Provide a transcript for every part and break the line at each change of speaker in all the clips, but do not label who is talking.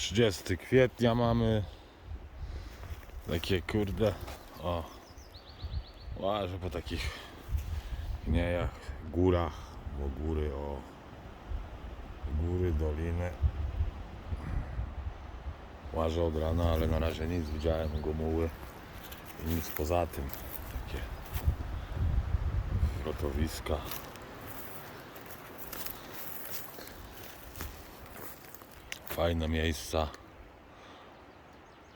30 kwietnia mamy. Takie kurde. O. Łażę po takich gniejach, górach, bo góry o. Góry, doliny. Łażę od rana, ale na razie nic. Widziałem gomuły i nic poza tym. Takie wrotowiska. Fajne miejsca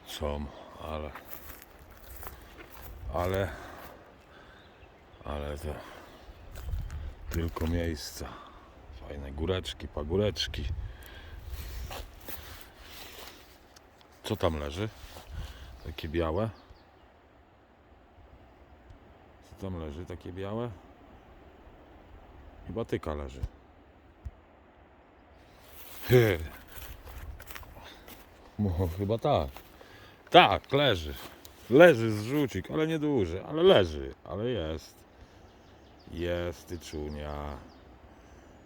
są, ale ale ale to tylko miejsca. Fajne góreczki, pagóreczki. Co tam leży? Takie białe? Co tam leży? Takie białe? Chyba tyka leży. No, chyba tak. Tak, leży. Leży zrzucik, ale nie duży, ale leży, ale jest. Jest tyczunia.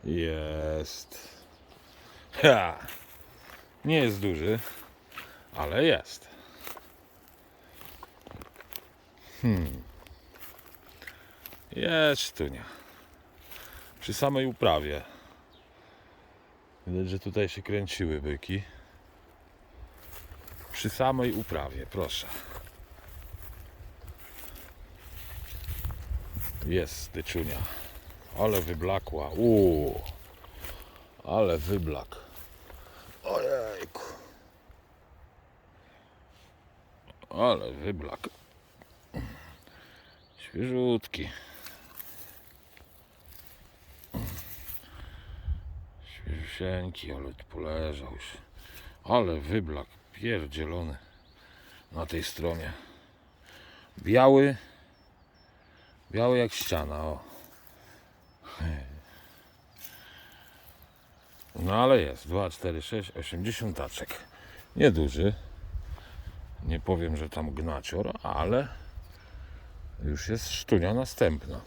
Jest. Ha. Nie jest duży, ale jest. Hmm. Jest tunia. Przy samej uprawie. Widać, że tutaj się kręciły byki. Przy samej uprawie, proszę. Jest styczunia. Ale wyblakła. Uuu. Ale wyblak. Ojejku. Ale wyblak. Świeżutki. Świeżusieńki, ale poleżał już. Ale wyblak pierdzielony na tej stronie. Biały. Biały jak ściana, o. No ale jest. 2, 4, 6, 80 taczek. Nieduży. Nie powiem, że tam gnacior, ale już jest sztunia następna.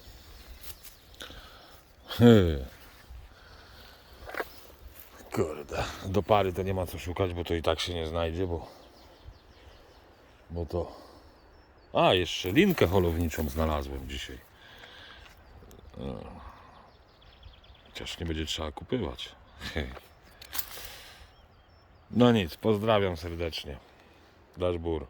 Kurde, do pary to nie ma co szukać, bo to i tak się nie znajdzie, bo bo to a, jeszcze linkę holowniczą znalazłem dzisiaj. No. Chociaż nie będzie trzeba kupywać. No nic, pozdrawiam serdecznie. Dasz bur.